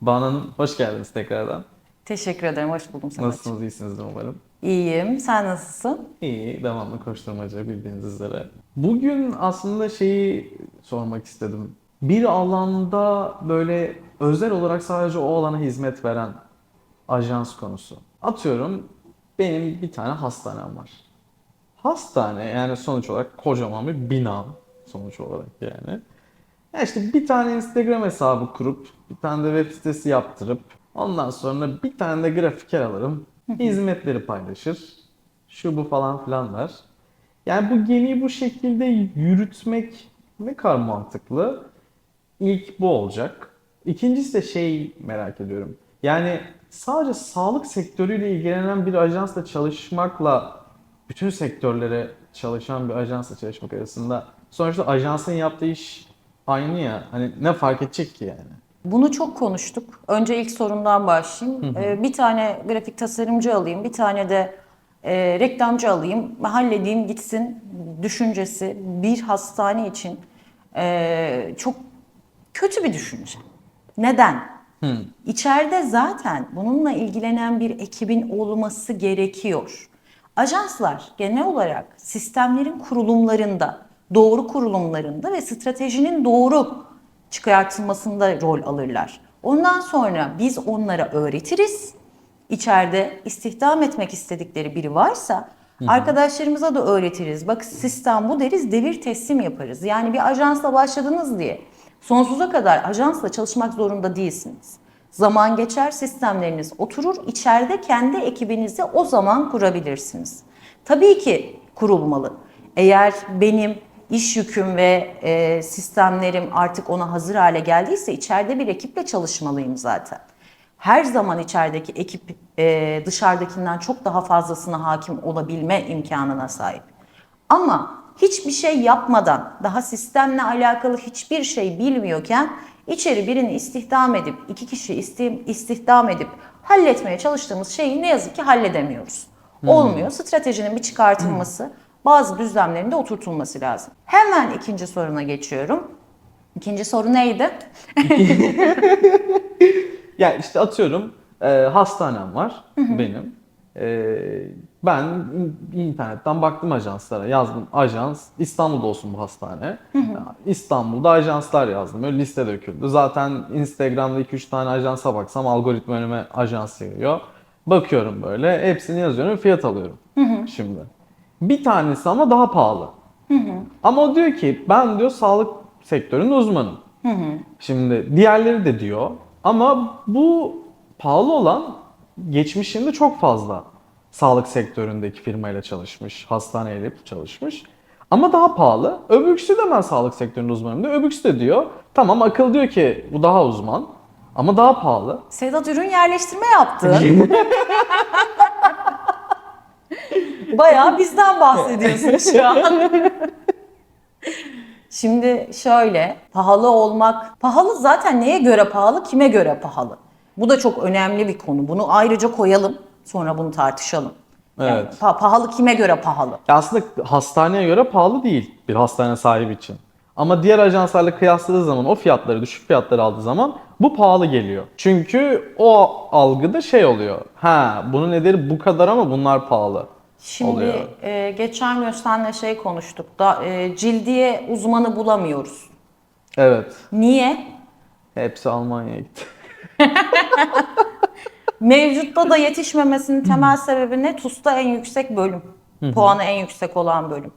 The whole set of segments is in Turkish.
Banu Hanım hoş geldiniz tekrardan. Teşekkür ederim. Hoş buldum Samet'ciğim. Nasılsınız? İyisinizdir umarım. İyiyim. Sen nasılsın? İyi, devamlı koşturmaca bildiğiniz üzere. Bugün aslında şeyi sormak istedim. Bir alanda böyle özel olarak sadece o alana hizmet veren ajans konusu. Atıyorum benim bir tane hastanem var. Hastane yani sonuç olarak kocaman bir bina sonuç olarak yani. Ya işte bir tane Instagram hesabı kurup bir tane de web sitesi yaptırıp ondan sonra bir tane de grafiker alırım. Hizmetleri paylaşır. Şu bu falan filanlar. Yani bu gemiyi bu şekilde yürütmek ne kadar mantıklı? İlk bu olacak. İkincisi de şey merak ediyorum. Yani sadece sağlık sektörüyle ilgilenen bir ajansla çalışmakla bütün sektörlere çalışan bir ajansla çalışmak arasında sonuçta ajansın yaptığı iş aynı ya. Hani ne fark edecek ki yani? Bunu çok konuştuk. Önce ilk sorundan başlayayım. Ee, bir tane grafik tasarımcı alayım, bir tane de e, reklamcı alayım, halledeyim gitsin düşüncesi bir hastane için e, çok kötü bir düşünce. Neden? İçeride zaten bununla ilgilenen bir ekibin olması gerekiyor. Ajanslar genel olarak sistemlerin kurulumlarında, doğru kurulumlarında ve stratejinin doğru çıkartılmasında rol alırlar. Ondan sonra biz onlara öğretiriz. İçeride istihdam etmek istedikleri biri varsa arkadaşlarımıza da öğretiriz. Bak sistem bu deriz, devir teslim yaparız. Yani bir ajansla başladınız diye sonsuza kadar ajansla çalışmak zorunda değilsiniz. Zaman geçer, sistemleriniz oturur. İçeride kendi ekibinizi o zaman kurabilirsiniz. Tabii ki kurulmalı. Eğer benim iş yüküm ve e, sistemlerim artık ona hazır hale geldiyse içeride bir ekiple çalışmalıyım zaten. Her zaman içerideki ekip e, dışarıdakinden çok daha fazlasına hakim olabilme imkanına sahip. Ama hiçbir şey yapmadan, daha sistemle alakalı hiçbir şey bilmiyorken içeri birini istihdam edip, iki kişi isti- istihdam edip halletmeye çalıştığımız şeyi ne yazık ki halledemiyoruz. Olmuyor. Stratejinin bir çıkartılması, bazı düzlemlerin de oturtulması lazım. Hemen ikinci soruna geçiyorum. İkinci soru neydi? Ya işte atıyorum e, hastanem var benim. E, ben in- internetten baktım ajanslara. Yazdım ajans İstanbul'da olsun bu hastane. İstanbul'da ajanslar yazdım. Öyle liste döküldü. Zaten Instagram'da 2-3 tane ajansa baksam algoritma önüme ajans yayıyor. Bakıyorum böyle hepsini yazıyorum fiyat alıyorum şimdi. Bir tanesi ama daha pahalı. Ama o diyor ki ben diyor sağlık sektörünün uzmanım. Şimdi diğerleri de diyor ama bu pahalı olan geçmişinde çok fazla sağlık sektöründeki firmayla çalışmış, hastaneyle çalışmış. Ama daha pahalı. Öbürküsü de ben sağlık sektörünün uzmanıyım diyor. Öbürküsü de diyor tamam akıl diyor ki bu daha uzman ama daha pahalı. Sedat ürün yerleştirme yaptı. Bayağı bizden bahsediyorsun şu an. Şimdi şöyle, pahalı olmak, pahalı zaten neye göre pahalı, kime göre pahalı? Bu da çok önemli bir konu. Bunu ayrıca koyalım, sonra bunu tartışalım. Yani Evet. pa- pahalı kime göre pahalı? Aslında hastaneye göre pahalı değil bir hastane sahibi için. Ama diğer ajanslarla kıyasladığı zaman o fiyatları, düşük fiyatları aldığı zaman bu pahalı geliyor. Çünkü o algıda şey oluyor. Ha bunun ederi bu kadar ama bunlar pahalı. Şimdi Oluyor. e, geçen gün seninle şey konuştuk da e, cildiye uzmanı bulamıyoruz. Evet. Niye? Hepsi Almanya'ya gitti. Mevcutta da yetişmemesinin temel sebebi ne? TUS'ta en yüksek bölüm. Puanı en yüksek olan bölüm.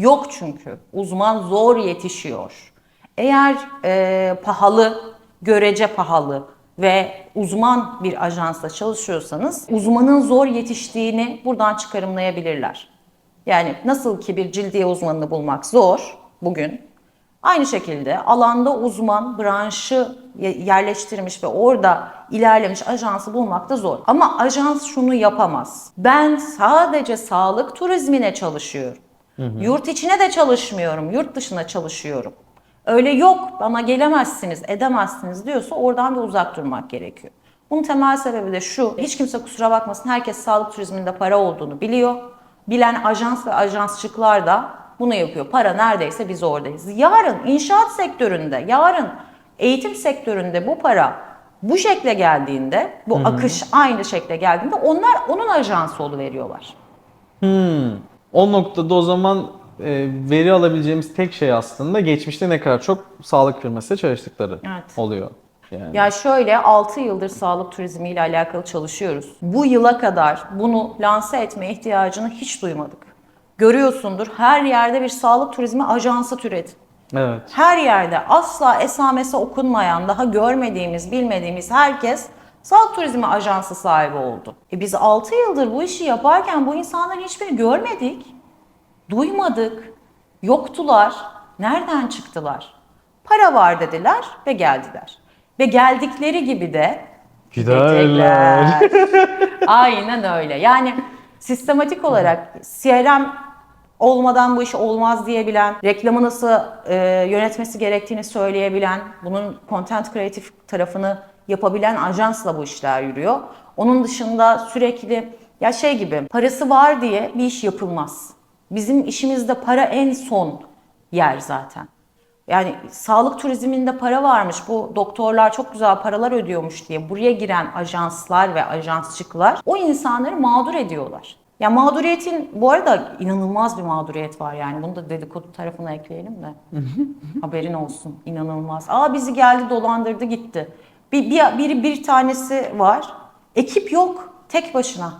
Yok çünkü. Uzman zor yetişiyor. Eğer e, pahalı, görece pahalı ve uzman bir ajansla çalışıyorsanız uzmanın zor yetiştiğini buradan çıkarımlayabilirler. Yani nasıl ki bir cildiye uzmanını bulmak zor bugün. Aynı şekilde alanda uzman, branşı ye- yerleştirmiş ve orada ilerlemiş ajansı bulmak da zor. Ama ajans şunu yapamaz. Ben sadece sağlık turizmine çalışıyorum. Yurt içine de çalışmıyorum, yurt dışına çalışıyorum. Öyle yok, bana gelemezsiniz, edemezsiniz diyorsa oradan da uzak durmak gerekiyor. Bunun temel sebebi de şu, hiç kimse kusura bakmasın, herkes sağlık turizminde para olduğunu biliyor. Bilen ajans ve ajansçıklar da bunu yapıyor. Para neredeyse biz oradayız. Yarın inşaat sektöründe, yarın eğitim sektöründe bu para Bu şekle geldiğinde, bu akış aynı şekle geldiğinde onlar onun ajansı veriyorlar. Hmm. O noktada o zaman e, veri alabileceğimiz tek şey aslında geçmişte ne kadar çok sağlık firmasıyla çalıştıkları Evet. oluyor. Yani. Ya şöyle 6 yıldır sağlık turizmi ile alakalı çalışıyoruz. Bu yıla kadar bunu lanse etme ihtiyacını hiç duymadık. Görüyorsundur her yerde bir sağlık turizmi ajansı türedi. Evet. Her yerde asla esamesi okunmayan, daha görmediğimiz, bilmediğimiz herkes sağlık turizmi ajansı sahibi oldu. E biz 6 yıldır bu işi yaparken bu insanların hiçbirini görmedik, duymadık, yoktular. Nereden çıktılar? Para var dediler ve geldiler. Ve geldikleri gibi de Giderler. Aynen öyle. Yani sistematik olarak CRM olmadan bu iş olmaz diyebilen, reklamı nasıl e, yönetmesi gerektiğini söyleyebilen, bunun content kreatif tarafını yapabilen ajansla bu işler yürüyor. Onun dışında sürekli ya şey gibi parası var diye bir iş yapılmaz. Bizim işimizde para en son yer zaten. Yani sağlık turizminde para varmış, bu doktorlar çok güzel paralar ödüyormuş diye buraya giren ajanslar ve ajansçıklar o insanları mağdur ediyorlar. Ya mağduriyetin bu arada inanılmaz bir mağduriyet var yani bunu da dedikodu tarafına ekleyelim de. Haberin olsun inanılmaz. Aa bizi geldi dolandırdı gitti. Bir, bir, biri bir tanesi var. Ekip yok tek başına.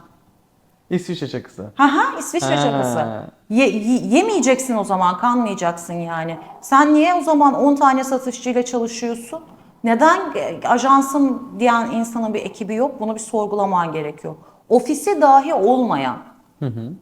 İsviçre çakısı. Ha ha İsviçre Ha. çakısı. Ye- y- yemeyeceksin o zaman, kanmayacaksın yani. Sen niye o zaman 10 tane satışçıyla çalışıyorsun? Neden e, ajansım diyen insanın bir ekibi yok? Bunu bir sorgulaman gerekiyor. Ofisi dahi olmayan,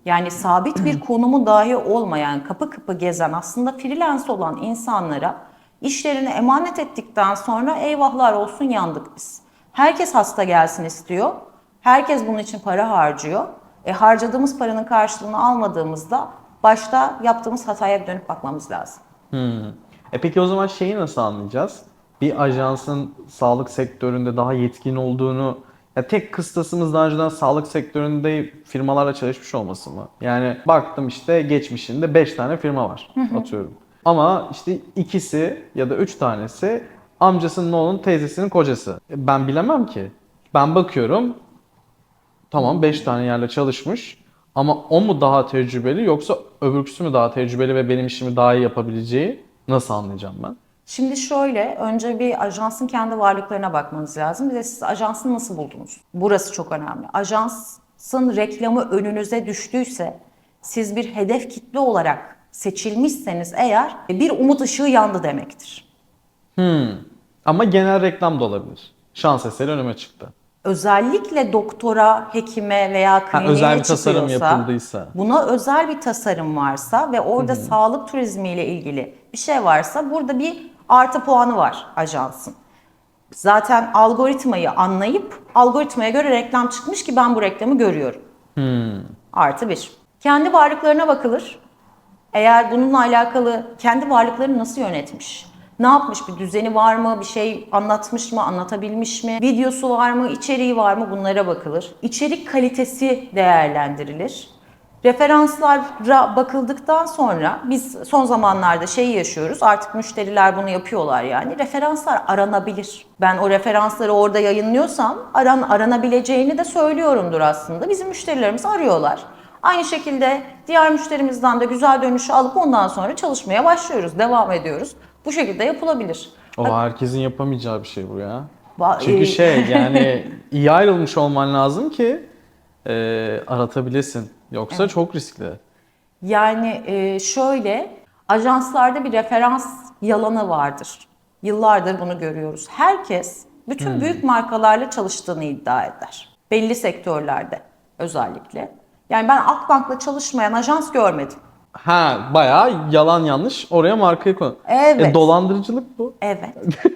yani sabit bir konumu dahi olmayan, kapı kapı gezen, aslında freelance olan insanlara işlerini emanet ettikten sonra eyvahlar olsun yandık biz. Herkes hasta gelsin istiyor. Herkes bunun için para harcıyor. E, harcadığımız paranın karşılığını almadığımızda başta yaptığımız hataya dönüp bakmamız lazım. Hmm. E peki o zaman şeyi nasıl anlayacağız? Bir ajansın sağlık sektöründe daha yetkin olduğunu ya tek kıstasımız daha önceden sağlık sektöründe firmalarla çalışmış olması mı? Yani baktım işte geçmişinde 5 tane firma var atıyorum. Ama işte ikisi ya da 3 tanesi amcasının oğlunun teyzesinin kocası. E Ben bilemem ki. Ben bakıyorum tamam 5 tane yerle çalışmış ama o mu daha tecrübeli yoksa öbürküsü mü daha tecrübeli ve benim işimi daha iyi yapabileceği nasıl anlayacağım ben? Şimdi şöyle, önce bir ajansın kendi varlıklarına bakmanız lazım. Bir de siz ajansı nasıl buldunuz? Burası çok önemli. Ajansın reklamı önünüze düştüyse, siz bir hedef kitle olarak seçilmişseniz eğer bir umut ışığı yandı demektir. Hmm. Ama genel reklam da olabilir. Şans eseri önüme çıktı. Özellikle doktora, hekime veya kliniğe özel bir tasarım yapıldıysa. Buna özel bir tasarım varsa ve orada sağlık turizmiyle ilgili bir şey varsa burada bir artı puanı var ajansın. Zaten algoritmayı anlayıp algoritmaya göre reklam çıkmış ki ben bu reklamı görüyorum. Artı bir. Kendi varlıklarına bakılır. Eğer bununla alakalı kendi varlıklarını nasıl yönetmiş? Ne yapmış? Bir düzeni var mı? Bir şey anlatmış mı? Anlatabilmiş mi? Videosu var mı? içeriği var mı? Bunlara bakılır. İçerik kalitesi değerlendirilir. Referanslara bakıldıktan sonra biz son zamanlarda şeyi yaşıyoruz. Artık müşteriler bunu yapıyorlar yani. Referanslar aranabilir. Ben o referansları orada yayınlıyorsam aran aranabileceğini de söylüyorumdur aslında. Bizim müşterilerimiz arıyorlar. Aynı şekilde diğer müşterimizden de güzel dönüşü alıp ondan sonra çalışmaya başlıyoruz, devam ediyoruz. Bu şekilde yapılabilir. O herkesin yapamayacağı bir şey bu ya. Ba- Çünkü e- şey yani iyi ayrılmış olman lazım ki e, aratabilesin. Yoksa çok riskli. Yani e, şöyle, ajanslarda bir referans yalanı vardır. Yıllardır bunu görüyoruz. Herkes bütün büyük markalarla çalıştığını iddia eder. Belli sektörlerde özellikle. Yani ben Akbank'la çalışmayan ajans görmedim. Ha bayağı yalan yanlış oraya markayı koy. Evet. E, dolandırıcılık bu. Evet.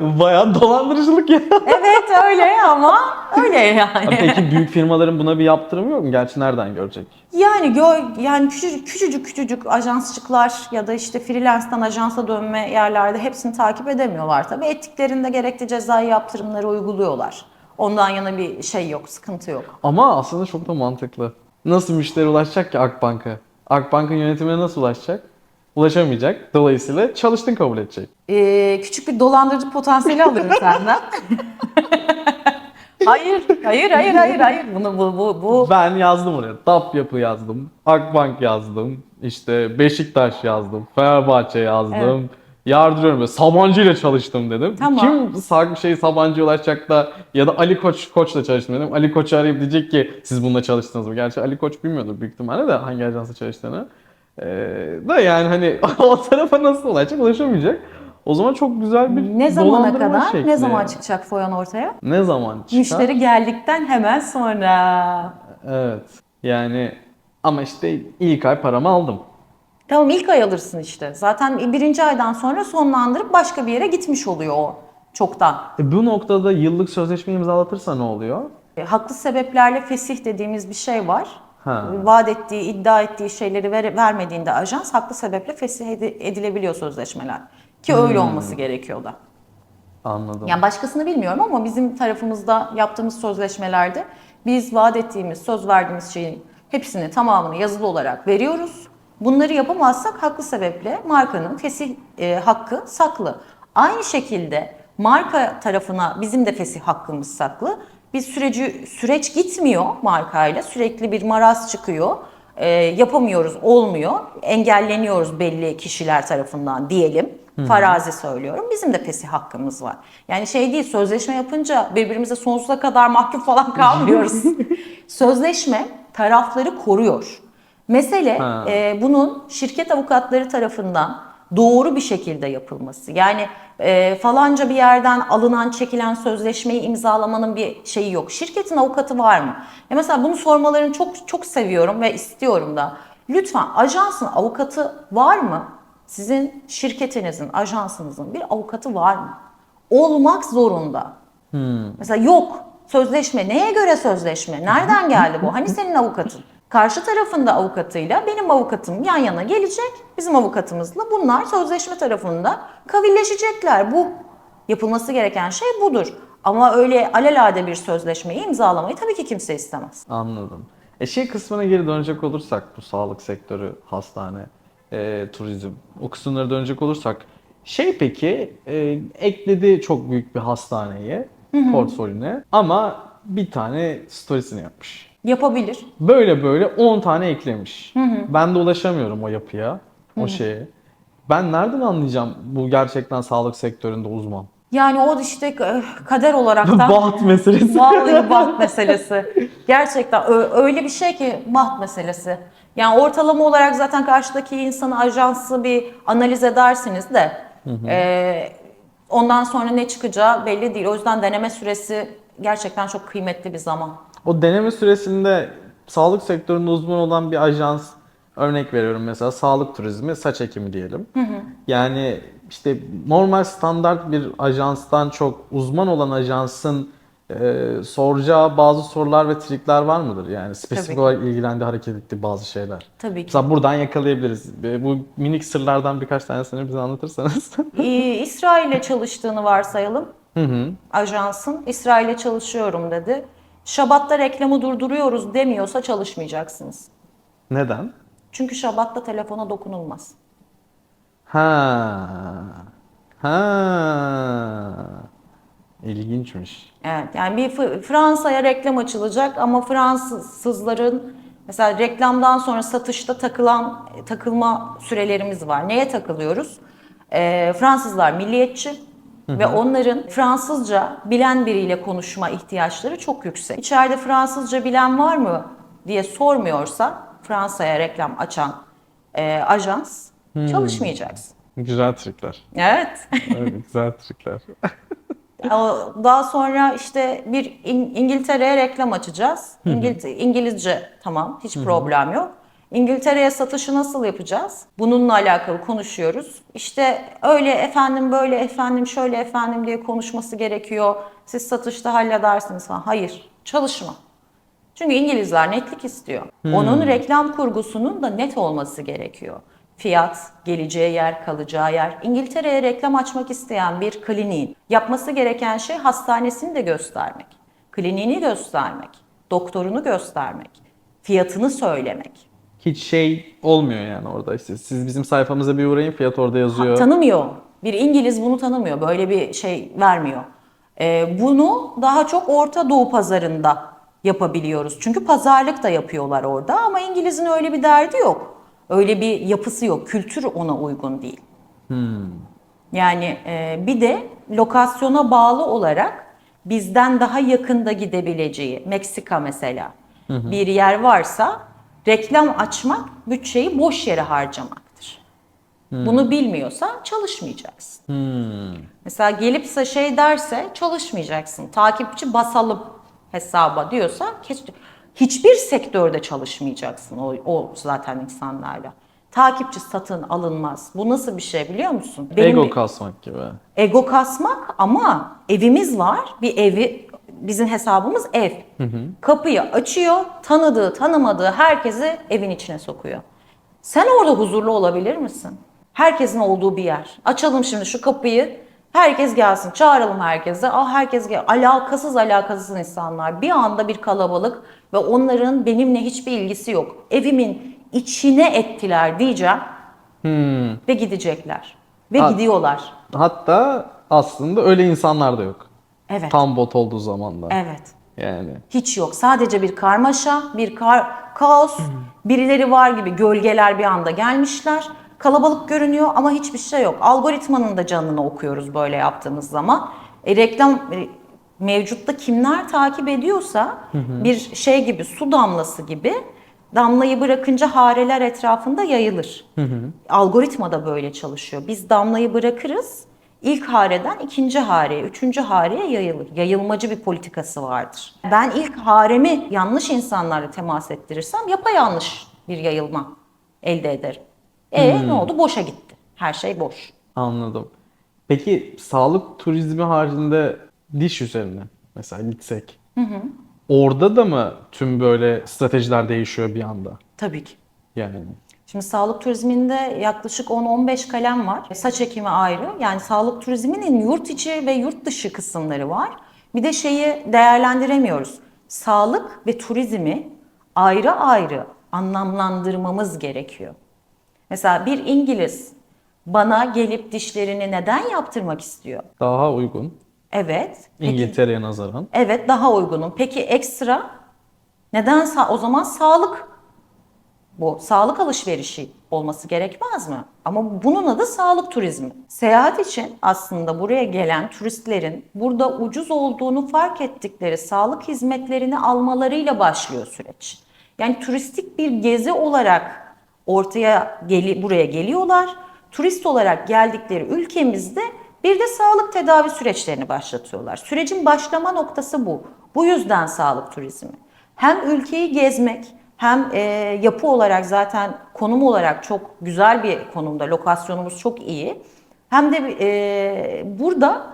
Bayağı dolandırıcılık ya. evet öyle ama öyle yani. Peki büyük firmaların buna bir yaptırımı yok mu? Gerçi nereden görecek? Yani gör, yani küçücük küçücük küçücük ajansçıklar ya da işte freelance'dan ajansa dönme yerlerde hepsini takip edemiyorlar tabii. Ettiklerinde gerekli cezai yaptırımları uyguluyorlar. Ondan yana bir şey yok, sıkıntı yok. Ama aslında çok da mantıklı. Nasıl müşteri ulaşacak ki Akbank'a? Akbank'ın yönetimine nasıl ulaşacak? ulaşamayacak. Dolayısıyla çalıştın kabul edecek. Ee, küçük bir dolandırıcı potansiyeli alırım senden. hayır, hayır, hayır, hayır, hayır. Bunu bu bu bu. Ben yazdım oraya. DAP yapı yazdım. Akbank yazdım. işte Beşiktaş yazdım. Fenerbahçe yazdım. Yardırıyorum böyle Sabancı ile çalıştım dedim. Tamam. Kim sa- şey Sabancı'ya ulaşacak da ya da Ali Koç Koç'la çalıştım dedim. Ali Koç'u arayıp diyecek ki siz bununla çalıştınız mı? Gerçi Ali Koç bilmiyordur büyük ihtimalle de hangi ajansa çalıştığını. Ee, da yani hani o tarafa nasıl ulaşacak ulaşamayacak. O zaman çok güzel bir Ne zamana kadar? şekli. Ne zaman çıkacak foyan ortaya? Ne zaman çıkar? Müşteri geldikten hemen sonra. Evet. Yani ama işte ilk ay paramı aldım. Tamam ilk ay alırsın işte. Zaten birinci aydan sonra sonlandırıp başka bir yere gitmiş oluyor o çoktan. E bu noktada yıllık sözleşme imzalatırsa ne oluyor? E, Haklı sebeplerle fesih dediğimiz bir şey var. Ha. Vaat ettiği, iddia ettiği şeyleri ver- vermediğinde ajans haklı sebeple fesih edi- edilebiliyor sözleşmeler. Ki öyle olması gerekiyor da. Anladım. Yani başkasını bilmiyorum ama bizim tarafımızda yaptığımız sözleşmelerde biz vaat ettiğimiz, söz verdiğimiz şeyin hepsini tamamını yazılı olarak veriyoruz. Bunları yapamazsak haklı sebeple markanın fesih e, hakkı saklı. Aynı şekilde marka tarafına bizim de fesih hakkımız saklı. Bir süreci süreç gitmiyor markayla. Sürekli bir maraz çıkıyor. E, yapamıyoruz, olmuyor. Engelleniyoruz belli kişiler tarafından diyelim. Farazi söylüyorum. Bizim de fesih hakkımız var. Yani şey değil sözleşme yapınca birbirimize sonsuza kadar mahkum falan kalmıyoruz. sözleşme tarafları koruyor. Mesele Ha. e, bunun şirket avukatları tarafından doğru bir şekilde yapılması. Yani e, falanca bir yerden alınan çekilen sözleşmeyi imzalamanın bir şeyi yok. Şirketin avukatı var mı? Ya mesela bunu sormalarını çok çok seviyorum ve istiyorum da. Lütfen ajansın avukatı var mı? Sizin şirketinizin, ajansınızın bir avukatı var mı? Olmak zorunda. Mesela yok. Sözleşme. Neye göre sözleşme? Nereden geldi bu? Hani senin avukatın? Karşı tarafın da avukatıyla benim avukatım yan yana gelecek. Bizim avukatımızla bunlar sözleşme tarafında kavilleşecekler. Bu yapılması gereken şey budur. Ama öyle alelade bir sözleşmeyi imzalamayı tabii ki kimse istemez. Anladım. E şey kısmına geri dönecek olursak bu sağlık sektörü, hastane, e, turizm o kısımlara dönecek olursak şey peki e, ekledi çok büyük bir hastaneyi portföyüne ama bir tane storiesini yapmış. Yapabilir. Böyle böyle 10 tane eklemiş. Ben de ulaşamıyorum o yapıya, o şeye. Ben nereden anlayacağım bu gerçekten sağlık sektöründe uzman? Yani o işte e, kader olarak da Baht meselesi. Vallahi baht meselesi. Gerçekten öyle bir şey ki baht meselesi. Yani ortalama olarak zaten karşıdaki insanı ajansı bir analiz edersiniz de e, ondan sonra ne çıkacağı belli değil. O yüzden deneme süresi gerçekten çok kıymetli bir zaman. O deneme süresinde sağlık sektöründe uzman olan bir ajans örnek veriyorum mesela sağlık turizmi saç ekimi diyelim. Yani işte normal standart bir ajanstan çok uzman olan ajansın e, soracağı bazı sorular ve trikler var mıdır? Yani spesifik olarak ilgilendi hareket ettiği bazı şeyler. Tabii ki. Mesela buradan yakalayabiliriz. E, Bu minik sırlardan birkaç tanesini bize anlatırsanız. Ee, İsrail'le çalıştığını varsayalım. Hı hı. Ajansın İsrail'le çalışıyorum dedi. Şabat'ta reklamı durduruyoruz demiyorsa çalışmayacaksınız. Neden? Çünkü Şabat'ta telefona dokunulmaz. Ha. Ha. İlginçmiş. Evet yani bir F- Fransa'ya reklam açılacak ama Fransızların mesela reklamdan sonra satışta takılan takılma sürelerimiz var. Neye takılıyoruz? Ee, Fransızlar milliyetçi ve onların Fransızca bilen biriyle konuşma ihtiyaçları çok yüksek. İçeride Fransızca bilen var mı diye sormuyorsa Fransa'ya reklam açan e, ajans çalışmayacaksın. Güzel trikler. Evet. Evet, güzel trikler. Daha sonra işte bir İng- İngiltere'ye reklam açacağız. İngiliz- İngilizce tamam hiç problem yok. İngiltere'ye satışı nasıl yapacağız? Bununla alakalı konuşuyoruz. İşte öyle efendim böyle efendim şöyle efendim diye konuşması gerekiyor. Siz satışta halledersiniz falan. Hayır çalışma. Çünkü İngilizler netlik istiyor. Onun reklam kurgusunun da net olması gerekiyor. Fiyat, geleceği yer, kalacağı yer. İngiltere'ye reklam açmak isteyen bir kliniğin yapması gereken şey hastanesini de göstermek. Kliniğini göstermek, doktorunu göstermek, fiyatını söylemek. Hiç şey olmuyor yani orada işte. Siz bizim sayfamıza bir uğrayın fiyat orada yazıyor. Tanımıyor. Bir İngiliz bunu tanımıyor. Böyle bir şey vermiyor. Ee, bunu daha çok Orta Doğu pazarında yapabiliyoruz. Çünkü pazarlık da yapıyorlar orada ama İngiliz'in öyle bir derdi yok. Öyle bir yapısı yok. Kültür ona uygun değil. Yani e, bir de lokasyona bağlı olarak bizden daha yakında gidebileceği Meksika mesela bir yer varsa reklam açmak bütçeyi boş yere harcamaktır. Bunu bilmiyorsan çalışmayacaksın. Mesela gelipse şey derse çalışmayacaksın. Takipçi basalım hesaba diyorsa hiçbir sektörde çalışmayacaksın o, o zaten insanlarla. Takipçi satın alınmaz. Bu nasıl bir şey biliyor musun? Benim- Ego kasmak gibi. ego kasmak ama evimiz var. Bir evi bizim hesabımız ev. Kapıyı açıyor, tanıdığı, tanımadığı herkesi evin içine sokuyor. Sen orada huzurlu olabilir misin? Herkesin olduğu bir yer. Açalım şimdi şu kapıyı. Herkes gelsin. Çağıralım herkese. Ah herkes gel. Alakasız alakasız insanlar. Bir anda bir kalabalık ve onların benimle hiçbir ilgisi yok. Evimin içine ettiler diyeceğim. Ve gidecekler. Ve Ha- gidiyorlar. Hatta aslında öyle insanlar da yok. Evet. Tam bot olduğu zaman da. Evet. Yani. Hiç yok. Sadece bir karmaşa, bir kar, kaos. Birileri var gibi gölgeler bir anda gelmişler. Kalabalık görünüyor ama hiçbir şey yok. Algoritmanın da canını okuyoruz böyle yaptığımız zaman. E, reklam e, mevcutta kimler takip ediyorsa bir şey gibi su damlası gibi damlayı bırakınca hareler etrafında yayılır. Algoritma da böyle çalışıyor. Biz damlayı bırakırız. İlk hareden ikinci hareye, üçüncü hareye yayılır. Yayılmacı bir politikası vardır. Ben ilk haremi yanlış insanlarla temas ettirirsem yapayalnız bir yayılma elde ederim. E ne oldu? Boşa gitti. Her şey boş. Anladım. Peki sağlık turizmi haricinde diş üzerine mesela gitsek. Orada da mı tüm böyle stratejiler değişiyor bir anda? Tabii ki. Yani. Şimdi sağlık turizminde yaklaşık 10-15 kalem var. Saç ekimi ayrı. Yani sağlık turizminin yurt içi ve yurt dışı kısımları var. Bir de şeyi değerlendiremiyoruz. Sağlık ve turizmi ayrı ayrı anlamlandırmamız gerekiyor. Mesela bir İngiliz bana gelip dişlerini neden yaptırmak istiyor? Daha uygun. Evet. Peki- İngiltere'ye nazaran. Evet daha uygunum. Peki ekstra neden o zaman sağlık bu sağlık alışverişi olması gerekmez mi? Ama bunun adı sağlık turizmi. Seyahat için aslında buraya gelen turistlerin burada ucuz olduğunu fark ettikleri sağlık hizmetlerini almalarıyla başlıyor süreç. Yani turistik bir gezi olarak ortaya geli buraya geliyorlar. Turist olarak geldikleri ülkemizde bir de sağlık tedavi süreçlerini başlatıyorlar. Sürecin başlama noktası bu. Bu yüzden sağlık turizmi. Hem ülkeyi gezmek hem e, yapı olarak zaten konum olarak çok güzel bir konumda. Lokasyonumuz çok iyi. Hem de e, burada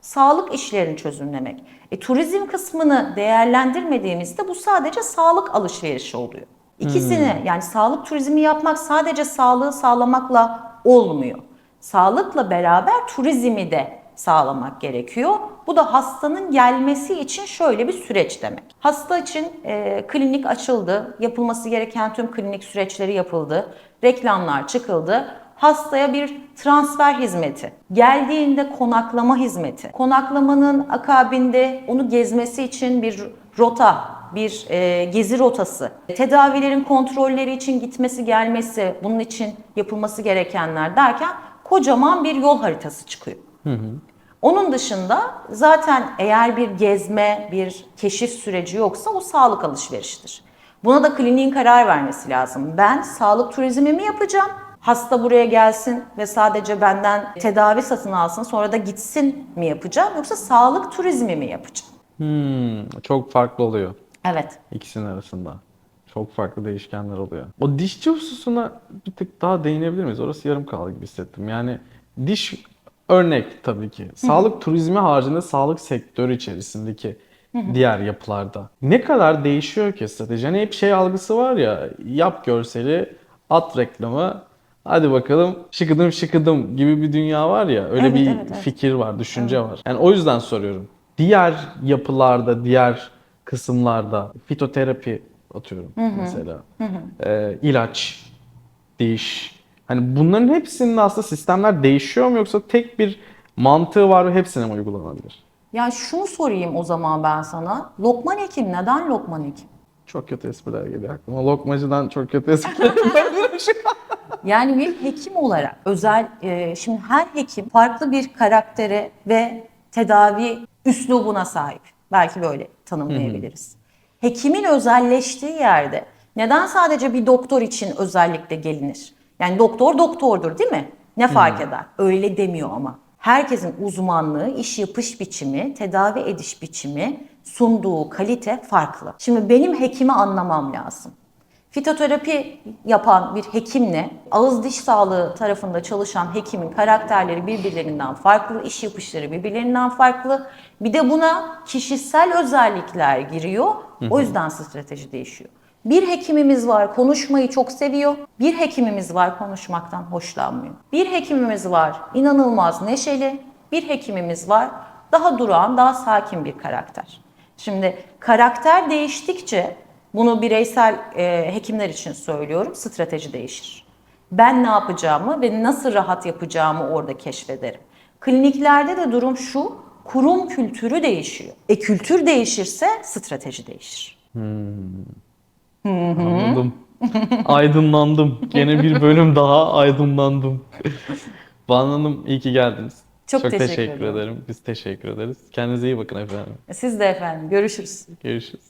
sağlık işlerini çözümlemek. E, turizm kısmını değerlendirmediğimizde bu sadece sağlık alışverişi oluyor. İkisini yani sağlık turizmi yapmak sadece sağlığı sağlamakla olmuyor. Sağlıkla beraber turizmi de sağlamak gerekiyor. Bu da hastanın gelmesi için şöyle bir süreç demek. Hasta için e, klinik açıldı, yapılması gereken tüm klinik süreçleri yapıldı, reklamlar çıkıldı. Hastaya bir transfer hizmeti, geldiğinde konaklama hizmeti, konaklamanın akabinde onu gezmesi için bir rota, bir e, gezi rotası, tedavilerin kontrolleri için gitmesi gelmesi, bunun için yapılması gerekenler derken kocaman bir yol haritası çıkıyor. Onun dışında zaten eğer bir gezme, bir keşif süreci yoksa o sağlık alışverişidir. Buna da kliniğin karar vermesi lazım. Ben sağlık turizmi mi yapacağım? Hasta buraya gelsin ve sadece benden tedavi satın alsın sonra da gitsin mi yapacağım? Yoksa sağlık turizmi mi yapacağım? Hmm, çok farklı oluyor Evet. ikisinin arasında. Çok farklı değişkenler oluyor. O dişçi hususuna bir tık daha değinebilir miyiz? Orası yarım kaldı gibi hissettim. Yani diş örnek tabii ki. Sağlık turizmi haricinde sağlık sektörü içerisindeki diğer yapılarda. Ne kadar değişiyor ki strateji? Hani hep şey algısı var ya yap görseli, at reklamı, hadi bakalım şıkıdım şıkıdım gibi bir dünya var ya öyle Evet, bir evet, evet. fikir var, düşünce var. Yani o yüzden soruyorum. Diğer yapılarda, diğer kısımlarda fitoterapi atıyorum mesela. Ee, ilaç, diş. Hani bunların hepsinin aslında sistemler değişiyor mu yoksa tek bir mantığı var ve hepsine mi uygulanabilir? Ya şunu sorayım o zaman ben sana. Lokman Hekim neden Lokman Hekim? Çok kötü espriler geliyor aklıma. Lokmacıdan çok kötü espriler geliyor şu an. Yani bir hekim olarak özel, e, şimdi her hekim farklı bir karaktere ve tedavi üslubuna sahip. Belki böyle tanımlayabiliriz. Hekimin özelleştiği yerde neden sadece bir doktor için özellikle gelinir? Yani doktor doktordur değil mi? Ne fark eder? Öyle demiyor ama. Herkesin uzmanlığı, iş yapış biçimi, tedavi ediş biçimi, sunduğu kalite farklı. Şimdi benim hekimi anlamam lazım. Fitoterapi yapan bir hekimle ağız diş sağlığı tarafında çalışan hekimin karakterleri birbirlerinden farklı, iş yapışları birbirlerinden farklı. Bir de buna kişisel özellikler giriyor. O yüzden strateji değişiyor. Bir hekimimiz var konuşmayı çok seviyor. Bir hekimimiz var konuşmaktan hoşlanmıyor. Bir hekimimiz var inanılmaz neşeli. Bir hekimimiz var daha durağan, daha sakin bir karakter. Şimdi karakter değiştikçe bunu bireysel e, hekimler için söylüyorum. Strateji değişir. Ben ne yapacağımı ve nasıl rahat yapacağımı orada keşfederim. Kliniklerde de durum şu. Kurum kültürü değişiyor. E kültür değişirse strateji değişir. Anladım. aydınlandım. Gene bir bölüm daha aydınlandım. Banu Hanım iyi ki geldiniz. Çok teşekkür teşekkür ederim. ederim. Biz teşekkür ederiz. Kendinize iyi bakın efendim. Siz de efendim görüşürüz. Görüşürüz.